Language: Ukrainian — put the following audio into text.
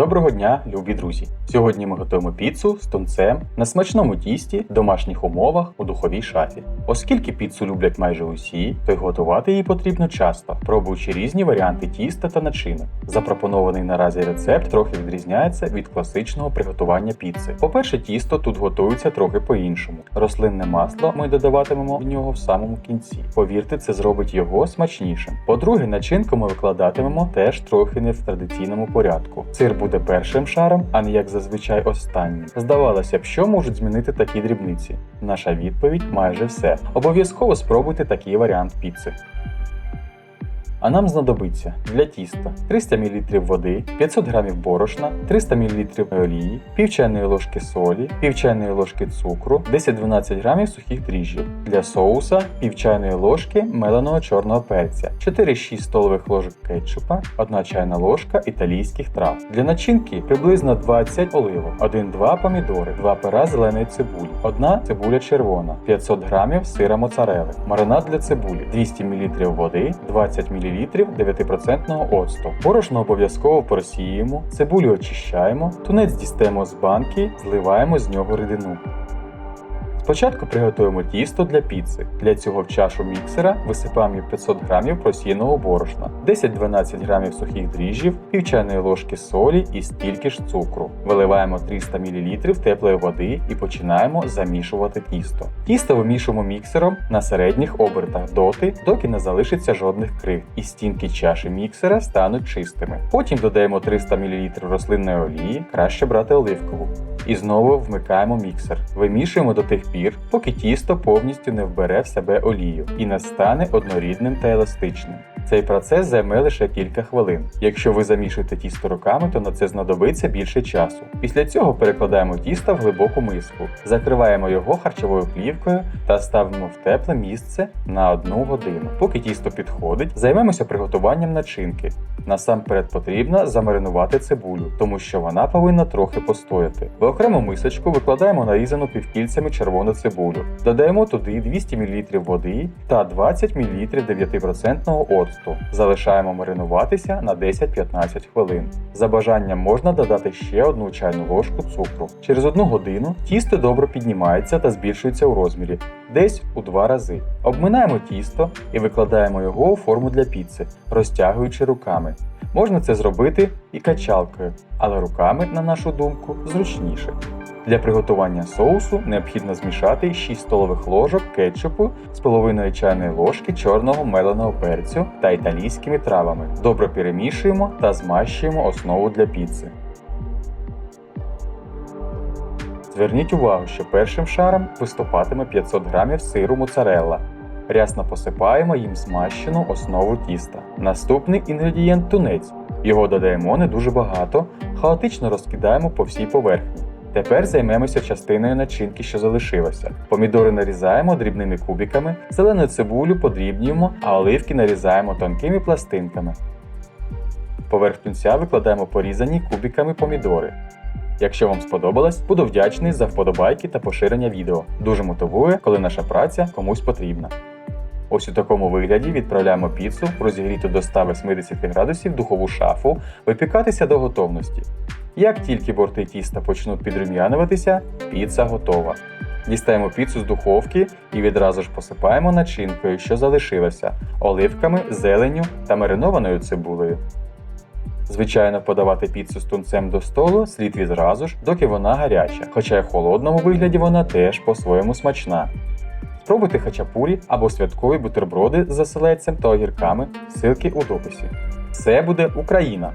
Доброго дня, любі друзі! Сьогодні ми готуємо піцу з тунцем на смачному тісті в домашніх умовах у духовій шафі. Оскільки піцу люблять майже усі, то й готувати її потрібно часто, пробуючи різні варіанти тіста та начинок. Запропонований наразі рецепт трохи відрізняється від класичного приготування піци. По-перше, тісто тут готується трохи по-іншому. Рослинне масло ми додаватимемо в нього в самому кінці. Повірте, це зробить його смачнішим. По-друге, начинку ми викладатимемо теж трохи не в традиційному порядку. Сир буде першим шаром, а не як зазвичай останнім. Здавалося б, що можуть змінити такі дрібниці. Наша відповідь майже все. Обов'язково спробуйте такий варіант піци. А нам знадобиться для тіста 300 мл води, 500 г борошна, 300 мл олії, пів чайної ложки солі, пів чайної ложки цукру, 10-12 г сухих дріжджів. Для соуса пів чайної ложки меленого чорного перця, 4-6 столових ложок кетчупа, 1 чайна ложка італійських трав. Для начинки приблизно 20 оливок, 1-2 помідори, 2 пера зеленої цибулі, 1 цибуля червона, 500 г сира моцарели, маринад для цибулі, 200 мл води, 20 мл 9% оцту. Борошно обов'язково просіємо, цибулю очищаємо, тунець дістаємо з банки, зливаємо з нього рідину. Спочатку приготуємо тісто для піци. Для цього в чашу міксера висипаємо 500 г просіяного борошна, 10-12 г сухих дріжджів, пів чайної ложки солі і стільки ж цукру. Виливаємо 300 мл теплої води і починаємо замішувати тісто. Тісто вимішуємо міксером на середніх обертах доти, доки не залишиться жодних крих, і стінки чаші міксера стануть чистими. Потім додаємо 300 мл рослинної олії, краще брати оливкову. І знову вмикаємо міксер. Вимішуємо до тих пір, поки тісто повністю не вбере в себе олію і не стане однорідним та еластичним. Цей процес займе лише кілька хвилин. Якщо ви замішуєте тісто руками, то на це знадобиться більше часу. Після цього перекладаємо тісто в глибоку миску, закриваємо його харчовою плівкою та ставимо в тепле місце на одну годину. Поки тісто підходить, займемося приготуванням начинки. Насамперед потрібно замаринувати цибулю, тому що вона повинна трохи постояти. В окрему мисочку викладаємо нарізану півкільцями червону цибулю, додаємо туди 200 мл води та 20 мл 9% оцту. Залишаємо маринуватися на 10-15 хвилин. За бажанням можна додати ще одну чайну ложку цукру. Через одну годину тісто добре піднімається та збільшується у розмірі, десь у два рази. Обминаємо тісто і викладаємо його у форму для піци, розтягуючи руками. Можна це зробити і качалкою, але руками, на нашу думку, зручніше. Для приготування соусу необхідно змішати 6 столових ложок кетчупу з половиною чайної ложки чорного меленого перцю та італійськими травами. Добре перемішуємо та змащуємо основу для піци. Зверніть увагу, що першим шаром виступатиме 500 г сиру моцарелла. Рясно посипаємо їм змащену основу тіста. Наступний інгредієнт тунець. Його додаємо не дуже багато, хаотично розкидаємо по всій поверхні. Тепер займемося частиною начинки, що залишилося. Помідори нарізаємо дрібними кубиками, зелену цибулю подрібнюємо, а оливки нарізаємо тонкими пластинками. Поверх тунця викладаємо порізані кубиками помідори. Якщо вам сподобалось, буду вдячний за вподобайки та поширення відео. Дуже мотивує, коли наша праця комусь потрібна. Ось у такому вигляді відправляємо піцу в розігріту до 180 градусів духову шафу випікатися до готовності. Як тільки борти тіста почнуть підрум'януватися, піца готова. Дістаємо піцу з духовки і відразу ж посипаємо начинкою, що залишилося, оливками, зеленню та маринованою цибулею. Звичайно, подавати піцу з тунцем до столу слід відразу ж, доки вона гаряча, хоча й в холодному вигляді вона теж по-своєму смачна. Спробуйте хачапурі або святкові бутерброди з заселедцем та огірками, ссылки у дописі. Все буде Україна!